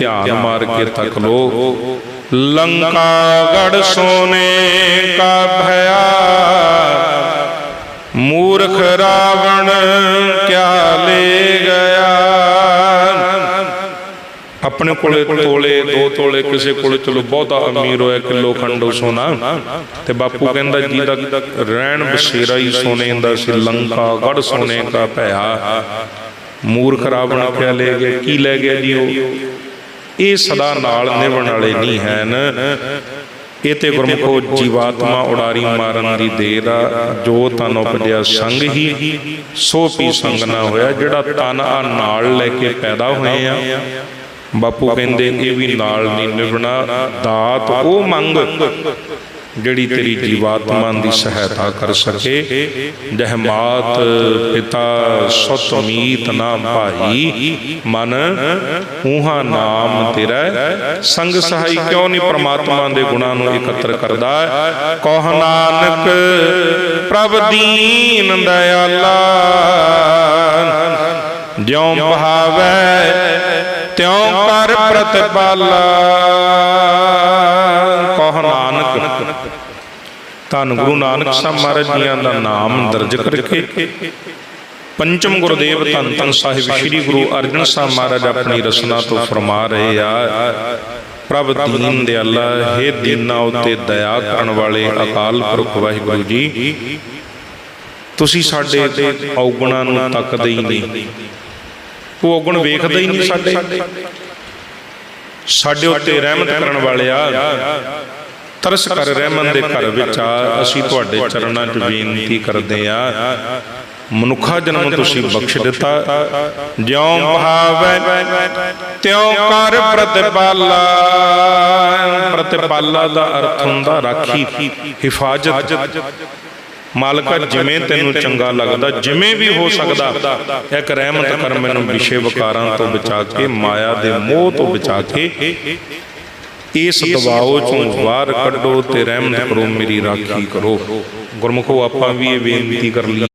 ਧਿਆਨ ਮਾਰ ਕੇ ਤੱਕ ਲੋ। ਲੰਕਾ ਗੜ ਸੋਨੇ ਕਾ ਭਇਆ। ਮੂਰਖ ਰਾਵਣ ਕਿਆ ਲੈ ਗਿਆ। ਆਪਣੇ ਕੋਲੇ ਤੋਲੇ ਦੋ ਤੋਲੇ ਕਿਸੇ ਕੋਲੇ। ਚਲੋ ਬਹੁਤਾ ਅਮੀਰ ਹੋਇਆ ਕਿਲੋ ਖੰਡੋ ਸੋਨਾ। ਤੇ ਬਾਪੂ ਕਹਿੰਦਾ ਜੀ ਦਾ ਰਹਿਣ ਬਸੇਰਾ ਹੀ ਸੋਨੇ ਦਾ ਸੀ ਲੰਕਾ ਗੜ ਸੋਨੇ ਕਾ ਭਇਆ। ਮੂਰਖ ਰਾਵਣ ਕਿਆ ਲੈ ਗਿਆ ਕੀ ਲੈ ਗਿਆ ਜੀ ਉਹ? ਇਹ ਸਦਾ ਨਾਲ ਨਿਭਣ ਵਾਲੇ ਨਹੀਂ ਹਨ। ਇਹ ਤੇ ਗੁਰਮੁਖੋ ਜੀਵਾਤਮਾ ਉਡਾਰੀ ਮਾਰਨ ਦੀ ਦੇਰ ਆ ਜੋ ਤਨ ਉਪਜਿਆ ਸੰਗ ਹੀ, ਸੋ ਪੀ ਸੰਗ ਨਾ ਹੋਇਆ, ਜਿਹੜਾ ਤਨ ਆ ਨਾਲ ਲੈ ਕੇ ਪੈਦਾ ਹੋਏ ਆ। ਬਾਪੂ ਕਹਿੰਦੇ ਇਹ ਵੀ ਨਾਲ ਨਹੀਂ ਨਿਭਣਾ ਦਾਤ ਉਹ ਮੰਗ ਜਿਹੜੀ ਤੇਰੀ ਜੀਵਾਤਮਾ ਦੀ ਸਹਾਇਤਾ ਕਰ ਸਕੇ। ਜਹ ਮਾਤ ਪਿਤਾ ਸੁਤ ਮੀਤ ਨਾ ਭਾਈ, ਮਨ ਉਹਾ ਨਾਮ ਤੇਰਾ ਸੰਗ ਸਹਾਈ ਕਿਉਂ ਨਹੀਂ ਪ੍ਰਮਾਤਮਾ ਦੇ ਗੁਣਾਂ ਨੂੰ ਇਕੱਤਰ ਕਰਦਾ ਕਹ ਨਾਨਕ ਪ੍ਰਭ ਦੀਨ ਦਇਆਲਾ, ਜਿਉ ਭਾਵੈ ਤਿਉ ਕਰ ਪ੍ਰਤਪਾਲਾ। ਧੰਨ ਗੁਰੂ ਨਾਨਕ ਸਾਹਿਬ ਮਹਾਰਾਜ ਜੀਆਂ ਦਾ ਨਾਮ ਦਰਜ ਕਰਕੇ ਪੰਚਮ ਗੁਰਦੇਵ ਧੰਨ ਧੰਨ ਸਾਹਿਬ ਸ੍ਰੀ ਗੁਰੂ ਅਰਜਨ ਸਾਹਿਬ ਮਹਾਰਾਜ ਆਪਣੀ ਰਸਨਾ ਤੋਂ ਫਰਮਾ ਰਹੇ ਆ, ਪ੍ਰਭ ਦੀਨ ਦਿਆਲਾ, ਹੈ ਦੀਨਾ ਉਤੇ ਦਇਆ ਕਰਨ ਵਾਲੇ ਅਕਾਲ ਪੁਰਖ ਵਾਹਿਗੁਰੂ ਜੀ, ਤੁਸੀਂ ਸਾਡੇ ਔਗਣਾਂ ਨੂੰ ਤੱਕਦੇ ਹੀ ਨਹੀਂ। ਉਹ ਔਗਣ ਵੇਖਦਾ ਹੀ ਨਹੀਂ ਸਾਡੇ। ਸਾਡੇ ਉੱਤੇ ਰਹਿਮਤ ਕਰਨ ਵਾਲਿਆ ਤਰਸ ਕਰ ਰਹਿਮਨ ਦੇ ਘਰ ਵਿੱਚ ਆ ਅਸੀਂ ਤੁਹਾਡੇ ਚਰਨਾਂ 'ਚ ਬੇਨਤੀ ਕਰਦੇ ਆ। ਮਨੁੱਖਾ ਜਨਮ ਤੁਸੀਂ ਬਖਸ਼ ਦਿੱਤਾ। ਜਿਉ ਭਾਵੈ ਤਿਉ ਕਰ ਪ੍ਰਤਿਪਾਲਾ। ਪ੍ਰਤਿਪਾਲਾ ਦਾ ਅਰਥ ਹੁੰਦਾ ਰਾਖੀ ਹਿਫਾਜ਼ਤ। ਮਾਲਕਾ ਜਿਵੇਂ ਤੈਨੂੰ ਚੰਗਾ ਲੱਗਦਾ ਜਿਵੇਂ ਵੀ ਹੋ ਸਕਦਾ। ਇੱਕ ਰਹਿਮਤ ਕਰ ਮੈਨੂੰ ਵਿਸ਼ੇ ਵਿਕਾਰਾਂ ਤੋਂ ਬਚਾ ਕੇ ਮਾਇਆ ਦੇ ਮੋਹ ਤੋਂ ਬਚਾ ਕੇ। ਇਸ ਦਬਾਅ ਚੋਂ ਬਾਹਰ ਕੱਢੋ ਤੇ ਰਹਿਮਤ ਕਰੋ ਮੇਰੀ ਰਾਖੀ ਕਰੋ। ਗੁਰਮੁਖੋ ਆਪਾਂ ਵੀ ਇਹ ਬੇਨਤੀ ਕਰ ਲਈ।